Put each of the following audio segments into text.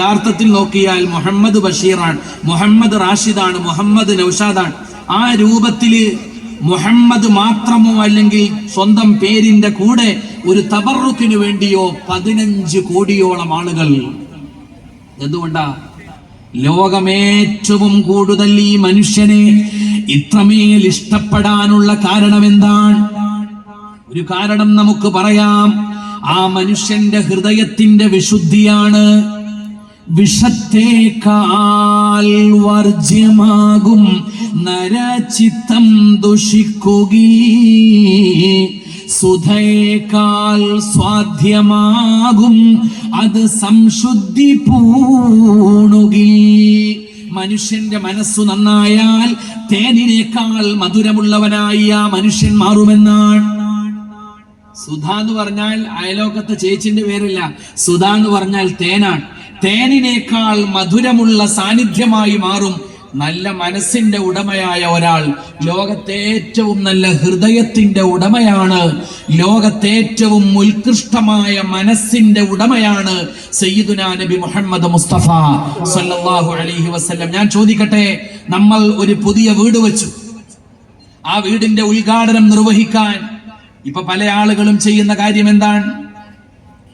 യഥാർത്ഥത്തിൽ നോക്കിയാൽ മുഹമ്മദ് ബഷീറാണ്. മുഹമ്മദ് റാഷിദാണ് മുഹമ്മദ് നൌഷാദാണ്. ആ രൂപത്തിൽ മുഹമ്മദ് മാത്രമോ അല്ലെങ്കിൽ സ്വന്തം പേരിന്റെ കൂടെ ഒരു തബറുക്കിനു വേണ്ടിയോ പതിനഞ്ച് കോടിയോളം ആളുകൾ. എന്തുകൊണ്ടാ? ലോകമേറ്റവും കൂടുതൽ ഈ മനുഷ്യനെ ഇത്രമേൽ ഇഷ്ടപ്പെടാനുള്ള കാരണം എന്താണ് ഒരു കാരണം നമുക്ക് പറയാം. ആ മനുഷ്യന്റെ ഹൃദയത്തിന്റെ വിശുദ്ധിയാണ്. വർജ്യമാകും നരചിത്തം ദുഷിക്കുകീ. സുധയേക്കാൾ സ്വാധ്യമാകും അത് സംശുദ്ധി പൂണുകി. മനുഷ്യന്റെ മനസ്സു നന്നായാൽ തേനിനേക്കാൾ മധുരമുള്ളവനായി ആ മനുഷ്യൻ മാറുമെന്നാണ്. സുധ എന്ന് പറഞ്ഞാൽ അയലോക്കത്തെ ചേച്ചിന്റെ പേരില്ല. സുധ എന്ന് പറഞ്ഞാൽ തേനാണ്. തേനിനേക്കാൾ മധുരമുള്ള സാന്നിധ്യമായി മാറും നല്ല മനസ്സിന്റെ ഉടമയായ ഒരാൾ. ലോകത്തെ ഏറ്റവും നല്ല ഹൃദയത്തിന്റെ ഉടമയാണ്. ലോകത്തെ ഏറ്റവും ഉത്കൃഷ്ടമായ മനസ്സിന്റെ ഉടമയാണ് സയ്യിദുന നബി മുഹമ്മദ് മുസ്തഫ സല്ലല്ലാഹു അലൈഹി വസല്ലം. ഞാൻ ചോദിക്കട്ടെ നമ്മൾ ഒരു പുതിയ വീട് വെച്ചു. ആ വീടിന്റെ ഉദ്ഘാടനം നിർവഹിക്കാൻ ഇപ്പൊ പല ആളുകളും ചെയ്യുന്ന കാര്യം എന്താണ്?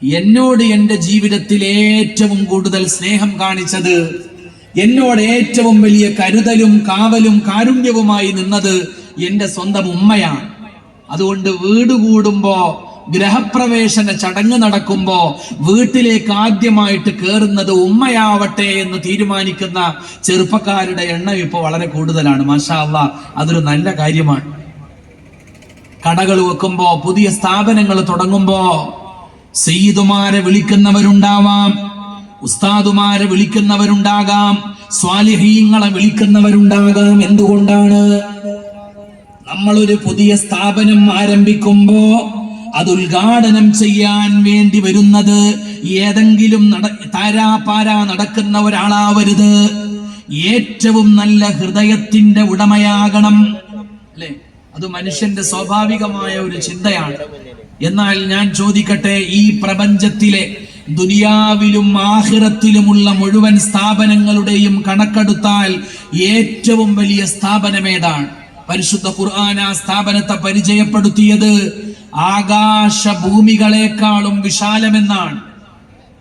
എന്നോട് എന്റെ ജീവിതത്തിൽ ഏറ്റവും കൂടുതൽ സ്നേഹം കാണിച്ചത് എന്നോട് ഏറ്റവും വലിയ കരുതലും കാവലും കാരുണ്യവുമായി നിന്നത് എന്റെ സ്വന്തം ഉമ്മയാണ്. അതുകൊണ്ട് വീട് കൂടുമ്പോ ഗ്രഹപ്രവേശന ചടങ്ങ് നടക്കുമ്പോ വീട്ടിലേക്ക് ആദ്യമായിട്ട് കയറുന്നത് ഉമ്മയാവട്ടെ എന്ന് തീരുമാനിക്കുന്ന ചെറുപ്പക്കാരുടെ എണ്ണം ഇപ്പോൾ വളരെ കൂടുതലാണ്. മാഷാ അതൊരു നല്ല കാര്യമാണ്. കടകൾ വെക്കുമ്പോ പുതിയ സ്ഥാപനങ്ങൾ തുടങ്ങുമ്പോ സയ്യിദുമാരെ വിളിക്കുന്നവരുണ്ടാവാം ഉസ്താദുമാരെ വിളിക്കുന്നവരുണ്ടാകാം സ്വാലിഹീങ്ങളെ വിളിക്കുന്നവരുണ്ടാകാം. എന്തുകൊണ്ടാണ്? നമ്മളൊരു പുതിയ സ്ഥാപനം ആരംഭിക്കുമ്പോ അത് ഉദ്ഘാടനം ചെയ്യാൻ വേണ്ടി വരുന്നത് ഏതെങ്കിലും നട താരാപാര നടക്കുന്ന ഒരാളാവരുത്. ഏറ്റവും നല്ല ഹൃദയത്തിന്റെ ഉടമയാകണം. അല്ലെ? അത് മനുഷ്യന്റെ സ്വാഭാവികമായ ഒരു ചിന്തയാണ്. എന്നാൽ ഞാൻ ചോദിക്കട്ടെ ഈ പ്രപഞ്ചത്തിലെ ദുനിയാവിലും ആഹിറത്തിലുമുള്ള മുഴുവൻ സ്ഥാപനങ്ങളുടെയും കണക്കെടുത്താൽ ഏറ്റവും വലിയ സ്ഥാപനമേതാണ്? പരിശുദ്ധ ഖുർആൻ ആ സ്ഥാപനത്തെ പരിചയപ്പെടുത്തിയത് ആകാശ ഭൂമികളെക്കാളും വിശാലമെന്നാണ്.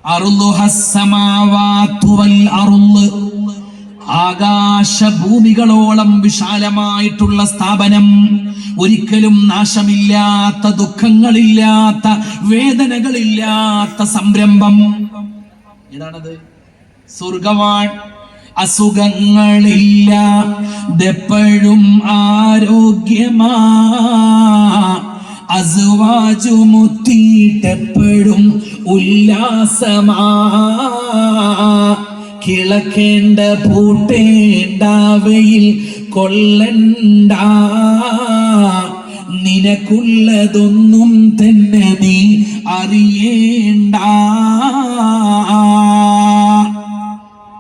അറുളുഹസ്സമാവാത്തു വൽ അറുൾ. ആകാശ ഭൂമികളോളം വിശാലമായിട്ടുള്ള സ്ഥാപനം ഒരിക്കലും നാശമില്ലാത്ത ദുഃഖങ്ങളില്ലാത്ത വേദനകളില്ലാത്ത സംരംഭം. ഏതാണത്? സ്വർഗവാൻ അസുഖങ്ങളില്ല. ദെപ്പോഴും ആരോഗ്യമാ. ഉല്ലാസമാ. കിളക്കേണ്ട പൂട്ടേണ്ടാവയിൽ കൊള്ളണ്ട. നിനക്കുള്ളതൊന്നും തന്നെ നീ അറിയേണ്ട.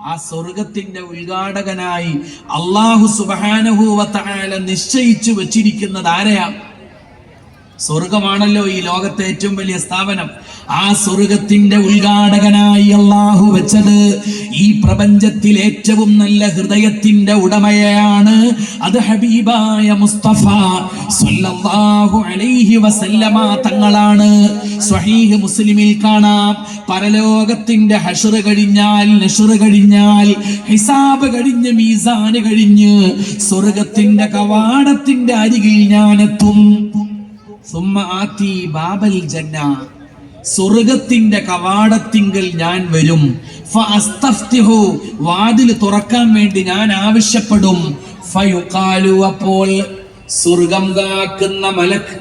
ആ സ്വർഗത്തിന്റെ ഉദ്ഘാടകനായി അള്ളാഹു സുബാനുഭൂവത്തായ നിശ്ചയിച്ചു വെച്ചിരിക്കുന്നത് ആരെയാ? സ്വർഗമാണല്ലോ ഈ ലോകത്തെ ഏറ്റവും വലിയ സ്ഥാപനം. ആ സ്വർഗത്തിന്റെ ഉദ്ഘാടകനായി അള്ളാഹു വെച്ചത് ഈ പ്രപഞ്ചത്തിൽ ഏറ്റവും നല്ല ഹൃദയത്തിന്റെ ഉടമയാണ് അത് ഹബീബായ മുസ്തഫ സല്ലല്ലാഹു അലൈഹി വസല്ലമ. തങ്ങളാണ്. സ്വഹീഹ് മുസ്ലിമിൽ കാണാം. പരലോകത്തിന്റെ ഹഷർ കഴിഞ്ഞാൽ നഷർ കഴിഞ്ഞാൽ ഹിസാബ് കഴിഞ്ഞ് മീസാന് കഴിഞ്ഞ് സ്വർഗത്തിന്റെ കവാടത്തിന്റെ അരികിൽ ഞാൻ എത്തും സുമ്മ ആത്തി ബാബൽ ജന്ന. സ്വർഗത്തിന്റെ കവാടത്തിങ്കൽ ഞാൻ വരും. വാതിൽ തുറക്കാൻ വേണ്ടി ഞാൻ ആവശ്യപ്പെടും. അപ്പോൾ സ്വർഗം കാക്കുന്ന മലക്ക്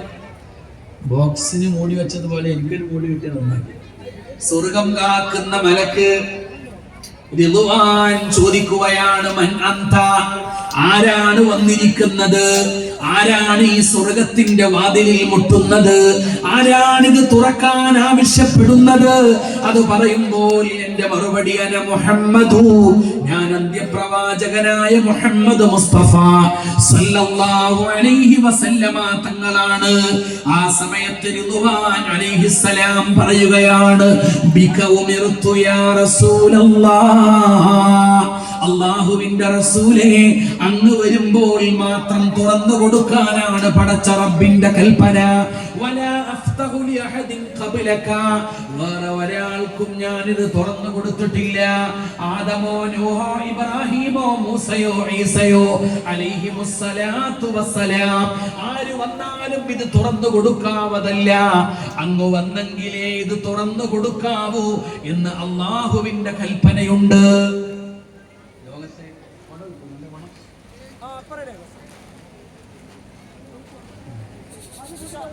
ബോക്സിന് മൂടി വെച്ചതുപോലെ എനിക്കൊരു മൂടി കിട്ടിയത് നന്നായി. സ്വർഗം കാക്കുന്ന മലക്ക് ചോദിക്കുകയാണ് മൻ അന്ത? ആരാണ് വന്നിരിക്കുന്നത്? ആരാണ് ഈ സ്വർഗത്തിന്റെ വാതിലിൽ മുട്ടുന്നത്? ആരാണിത് തുറക്കാൻ ആവശ്യപ്പെടുന്നത്? അത് പറയുമ്പോൾ എന്റെ മറുപടി അന മുഹമ്മദു. ഞാൻ അന്ത്യപ്രവാചകനായ മുഹമ്മദ് മുസ്തഫ. സല്ലല്ലാഹു അലൈഹി വസല്ലമ തങ്ങളാണ്. ആ സമയത്ത് റിദ്വാൻ സലാം പറയുകയാണ് ബിക ഉമിർതു യാ റസൂലല്ലാഹ്. അള്ളാഹുവിന്റെ റസൂലെ അങ്ങ് വരുമ്പോൾ മാത്രം തുറന്നു കൊടുക്കാനാണ് പടച്ച റബ്ബിന്റെ കൽപ്പന. വേറെ ഒരാൾക്കും ഞാൻ ഇത് തുറന്നു കൊടുത്തിട്ടില്ല. ആദമോ നോഹോ ഇബ്രാഹിമോ മൂസയോ ഈസയോ അലൈഹിമുസ്സലാത്തു വസ്സലാം. ആര് വന്നാലും ഇത് തുറന്നു കൊടുക്കാവതല്ല. അങ്ങ് വന്നെങ്കിലേ ഇത് തുറന്നു കൊടുക്കാവൂ എന്ന് അള്ളാഹുവിന്റെ കൽപ്പനയുണ്ട്. シュシュシュ。